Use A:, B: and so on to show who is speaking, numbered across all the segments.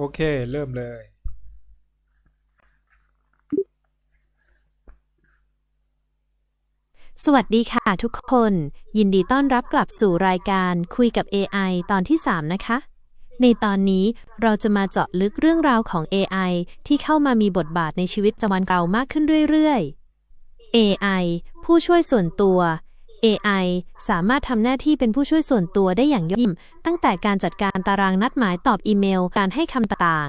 A: โอเค เริ่มเลย
B: สวัสดีค่ะทุกคน ยินดีต้อนรับกลับสู่รายการคุยกับ AI ตอนที่ 3 นะคะ ในตอนนี้เราจะมาเจาะลึกเรื่องราวของ AI ที่เข้ามามีบทบาทในชีวิตประจำวันเรามากขึ้นเรื่อยๆ AI ผู้ช่วยส่วนตัว AI สามารถทำหน้าที่เป็นผู้ช่วยส่วนตัวได้อย่างยอดเยี่ยม ตั้งแต่การจัดการตารางนัดหมายตอบอีเมล การให้คำต่าง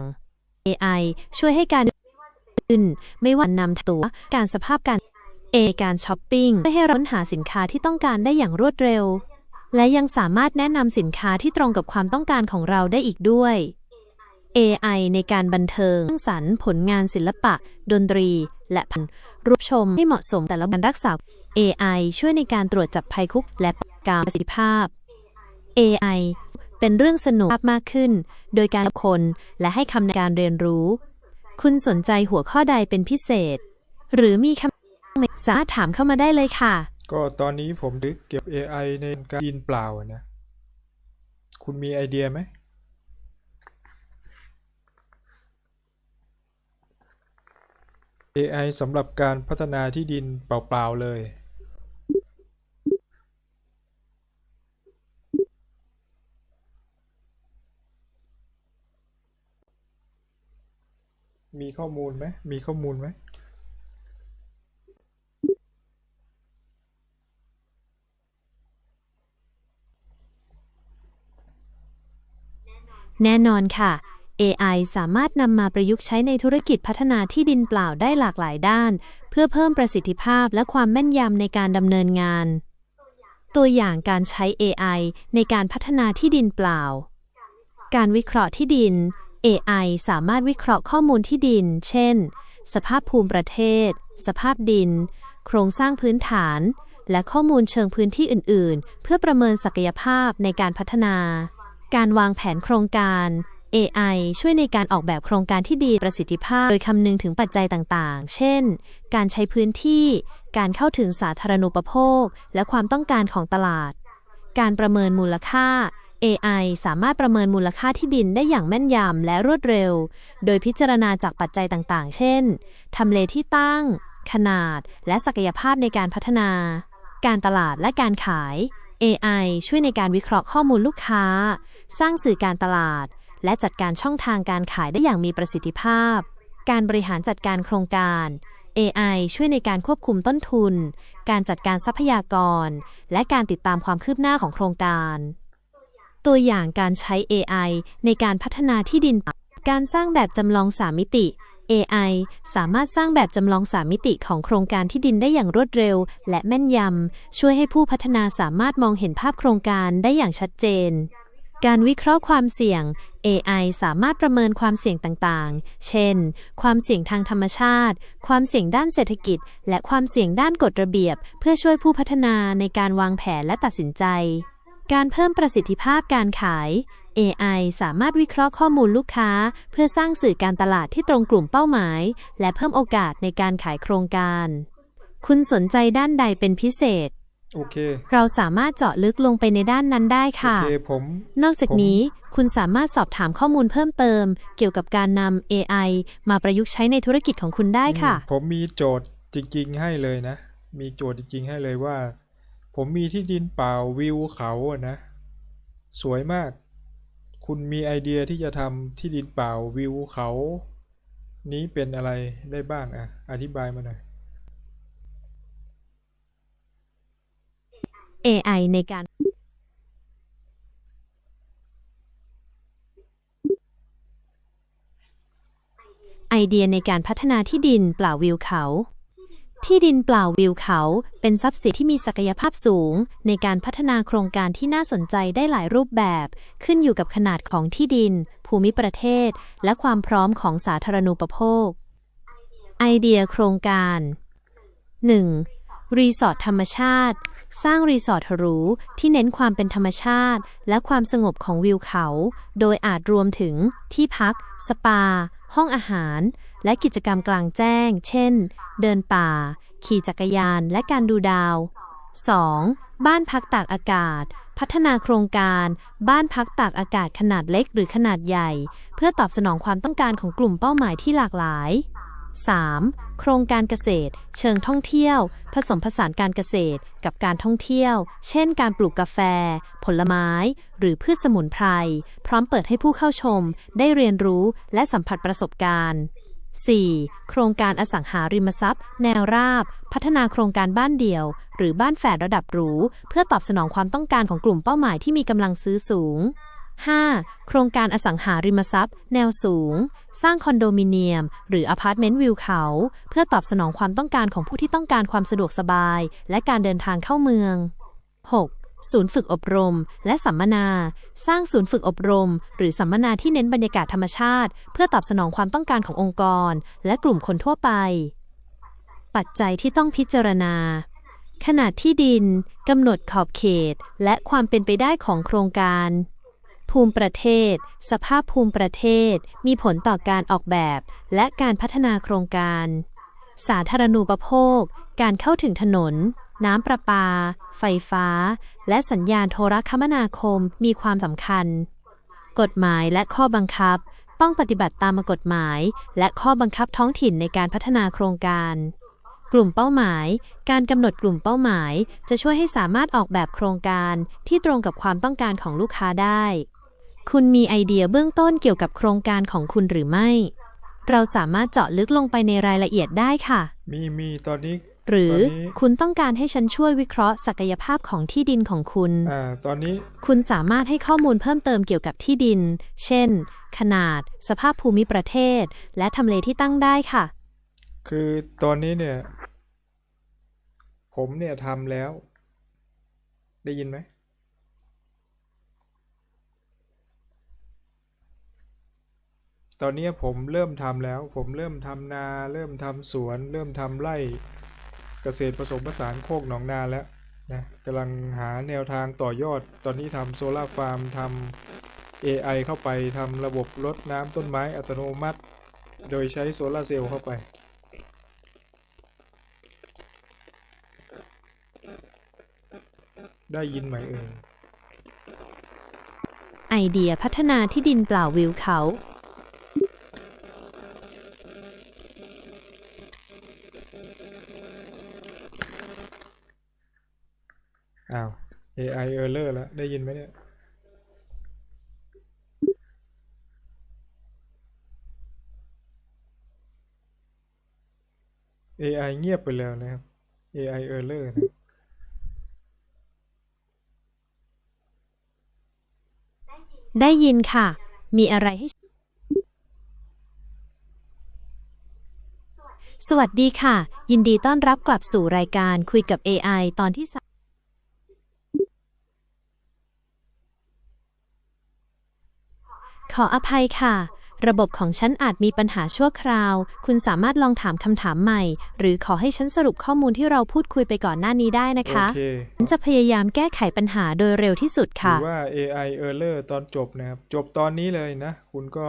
B: AI ช่วยให้การขึ้นไม่ว่านำตัว การสภาพการเอการช้อปปิ้งเพื่ให้เราค้นหาสินค้าที่ต้องการได้อย่างรวดเร็ว และยังสามารถแนะนำสินค้าที่ตรงกับความต้องการของเราได้อีกด้วย AI ในการบันเทิงสร้างสรรค์ผลงานศิลปะ ดนตรี และพันรูปชมให้เหมาะสมแต่ละการรักษา AI ช่วยในการตรวจจับภัยคุกและการประสิทธิภาพ AI เป็นเรื่องสนุกมากขึ้น โดยการคนและให้คำในการเรียนรู้ คุณสนใจหัวข้อใดเป็นพิเศษ หรือมีคำสามารถถามเข้ามาได้เลยค่ะ
A: ก็ตอนนี้ผมนึกเก็บ AI ในการยินเปล่านะ คุณมีไอเดียไหม AI สำหรับการพัฒนาที่ดินเปล่า ๆ เลย มีข้อมูลไหมมีข้อมูลไหม
B: แน่นอนค่ะ AI สามารถนำมาประยุกต์ใช้ในธุรกิจพัฒนาที่ดินเปล่าได้หลากหลายด้าน เพื่อเพิ่มประสิทธิภาพและความแม่นยำในการดำเนินงาน ตัวอย่างการใช้ AI ในการพัฒนาที่ดินเปล่า การวิเคราะห์ที่ดิน AI สามารถวิเคราะห์ข้อมูลที่ดิน เช่น สภาพภูมิประเทศ สภาพดิน โครงสร้างพื้นฐาน และข้อมูลเชิงพื้นที่อื่น ๆ เพื่อประเมินศักยภาพในการพัฒนา การวางแผนโครงการ AI ช่วยในการออกแบบโครงการที่ดีประสิทธิภาพ โดยคำนึงถึงปัจจัยต่างๆ เช่น การใช้พื้นที่ การเข้าถึงสาธารณูปโภค และความต้องการของตลาด การประเมินมูลค่า AI สามารถประเมินมูลค่าที่ดินได้อย่างแม่นยำและรวดเร็ว โดยพิจารณาจากปัจจัยต่างๆ เช่น ทำเลที่ตั้ง ขนาด และศักยภาพในการพัฒนา การตลาดและการขาย AI ช่วยในการวิเคราะห์ข้อมูลลูกค้า สร้างสื่อการตลาด และจัดการช่องทางการขายได้อย่างมีประสิทธิภาพ การบริหารจัดการโครงการ AI ช่วยในการควบคุมต้นทุน การจัดการทรัพยากร และการติดตามความคืบหน้าของโครงการ ตัวอย่างการใช้ AI ในการพัฒนาที่ดิน การสร้างแบบจำลองสามมิติ AI สามารถสร้างแบบจำลองสามมิติของโครงการที่ดินได้อย่างรวดเร็ว และแม่นยำ ช่วยให้ผู้พัฒนาสามารถมองเห็นภาพโครงการได้อย่างชัดเจน การวิเคราะห์ความเสี่ยง AI สามารถประเมินความเสี่ยงต่างๆ เช่น ความเสี่ยงทางธรรมชาติ ความเสี่ยงด้านเศรษฐกิจ และความเสี่ยงด้านกฎระเบียบ เพื่อช่วยผู้พัฒนาในการวางแผนและตัดสินใจ การเพิ่มประสิทธิภาพการขาย AI สามารถวิเคราะห์ข้อมูลลูกค้า เพื่อสร้างสื่อการตลาดที่ตรงกลุ่มเป้าหมาย และเพิ่มโอกาสในการขายโครงการ คุณสนใจด้านใดเป็นพิเศษ
A: โอเค
B: เราสามารถเจาะลึกลงไปในด้านนั้นได้
A: โอ
B: ค่ะ
A: เคผม
B: นอกจากนี้คุณสามารถสอบถามข้อมูลเพิ่มเติม เกี่ยวกับการนำ AI มาประยุกต์ใช้ในธุรกิจของคุณได้ค่ะ
A: อืมผมมีโจทย์จริงๆ ให้เลยนะ มีโจทย์จริงๆ ให้เลยว่า ผมมีที่ดินเปล่าวิวเขาอะนะ สวยมาก คุณมีไอเดียที่จะทำที่ดินเปล่าวิวเขา นี้เป็นอะไรได้บ้างอะอธิบายมาหน่อย
B: AI ในการ ไอเดียในการพัฒนาที่ดินเปล่าวิวเขา ที่ดินเปล่าวิวเขาเป็นทรัพย์สินที่มีศักยภาพสูง ในการพัฒนาโครงการที่น่าสนใจได้หลายรูปแบบ ขึ้นอยู่กับขนาดของที่ดิน ภูมิประเทศ และความพร้อมของสาธารณูปโภค ไอเดียโครงการ 1. รีสอร์ทธรรมชาติ สร้างรีสอร์ทหรูที่เน้นความเป็นธรรมชาติ และความสงบของวิวเขา โดยอาจรวมถึงที่พัก สปา ห้องอาหาร และกิจกรรมกลางแจ้ง เช่น เดินป่า ขี่จักรยาน และการดูดาว 2. บ้านพักตากอากาศ พัฒนาโครงการ บ้านพักตากอากาศขนาดเล็กหรือขนาดใหญ่ เพื่อตอบสนองความต้องการของกลุ่มเป้าหมายที่หลากหลาย 3. โครงการเกษตร เชิงท่องเที่ยว ผสมผสานการเกษตรกับการท่องเที่ยว เช่น การปลูกกาแฟ ผลไม้ หรือพืชสมุนไพร พร้อมเปิดให้ผู้เข้าชม ได้เรียนรู้และสัมผัสประสบการณ์ 4. โครงการอสังหาริมทรัพย์ แนวราบ พัฒนาโครงการบ้านเดี่ยว หรือบ้านแฝดระดับหรู เพื่อตอบสนองความต้องการของกลุ่มเป้าหมายที่มีกำลังซื้อสูง 5. โครงการอสังหาริมทรัพย์ แนวสูง สร้างคอนโดมิเนียม หรืออพาร์ตเมนต์วิวเขา เพื่อตอบสนองความต้องการของผู้ที่ต้องการความสะดวกสบาย และการเดินทางเข้าเมือง 6. ศูนย์ฝึกอบรม และสัมมนา สร้างศูนย์ฝึกอบรม หรือสัมมนาที่เน้นบรรยากาศธรรมชาติ เพื่อตอบสนองความต้องการขององค์กร และกลุ่มคนทั่วไป ปัจจัยที่ต้องพิจารณา ขนาดที่ดินกำหนดขอบเขต และความเป็นไปได้ของโครงการ ภูมิประเทศ สภาพภูมิประเทศ มีผลต่อการออกแบบ และการพัฒนาโครงการ สาธารณูปโภค การเข้าถึงถนน น้ำประปา ไฟฟ้า และสัญญาณโทรคมนาคมมีความสำคัญ กฎหมายและข้อบังคับ ต้องปฏิบัติตามกฎหมาย และข้อบังคับท้องถิ่นในการพัฒนาโครงการ กลุ่มเป้าหมาย การกำหนดกลุ่มเป้าหมาย จะช่วยให้สามารถออกแบบโครงการที่ตรงกับความต้องการของลูกค้าได้ คุณมีไอเดียเบื้องต้นเกี่ยวกับโครงการของคุณหรือไม่เราสามารถเจาะลึกลงไปในรายละเอียดได้ค่ะ
A: มีมีตอนนี้
B: หรือ
A: ตอนนี้
B: คุณต้องการให้ฉันช่วยวิเคราะห์ศักยภาพของที่ดินของคุณ
A: อ่า ตอนนี้
B: คุณสามารถให้ข้อมูลเพิ่มเติมเกี่ยวกับที่ดิน เช่น ขนาด สภาพภูมิประเทศ และทำเลที่ตั้งได้ค่ะ
A: คือตอนนี้เนี่ย ผมเนี่ยทำแล้ว ได้ยินไหม ตอนนี้ผมเริ่มทำแล้ว ผมเริ่มทำนา เริ่มทำสวน เริ่มทำไร่เก ษตรผสมผสานโคกหนองนาแล้วนะกำลังหาแนวทางต่อยอด ตอนนี้ทำโซลาร์ฟาร์มทำ AI เข้าไปทำระบบรดน้ำต้นไม้อัตโนมัติ โดยใช้โซลาร์เซลล์เข้าไป ได้ยินไหมเอ่ย
B: ไอเดียพัฒนาที่ดินเปล่าวิวเขา
A: อ้าว AI error แล้ว ได้ยินไหมเนี่ย AI เงียบไปแล้วนะครับ AI error นะ
B: ได้ยินค่ะ มีอะไรให้ สวัสดีค่ะ ยินดีต้อนรับกลับสู่รายการคุยกับ AI ตอนที่สามข ออภัยค่ะ ระบบของฉันอาจมีปัญหาชั่วคราว คุณสามารถลองถามคำถามใหม่ หรือขอให้ฉันสรุปข้อมูลที่เราพูดคุยไปก่อนหน้านี้ได้นะ
A: โอ
B: คะ
A: เค
B: ฉันจะพยายามแก้ไขปัญหาโดยเร็วที่สุด
A: ถื
B: ค่ะ
A: อว่า AI error ตอนจบนะครับ จบตอนนี้เลยนะ คุณก็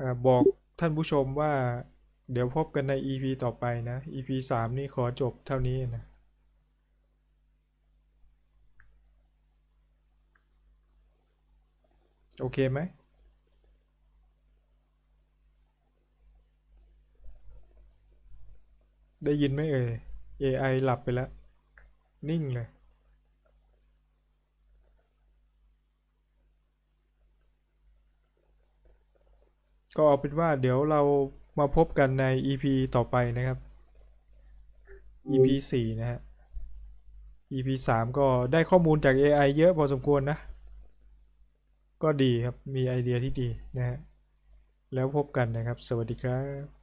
A: อ่าบอกท่านผู้ชมว่า เดี๋ยวพบกันใน EP ต่อไปนะ EP สามนี่ขอจบเท่านี้นะ โอเคไหม ได้ยินไหมเอ่ย AI หลับไปแล้ว นิ่งเลย ก็เอาเป็นว่าเดี๋ยวเรามาพบกันใน EP ต่อไปนะครับ EP สี่นะฮะ EP สามก็ได้ข้อมูลจาก AI เยอะพอสมควรนะ ก็ดีครับ มีไอเดียที่ดีนะฮะ แล้วพบกันนะครับ สวัสดีครับ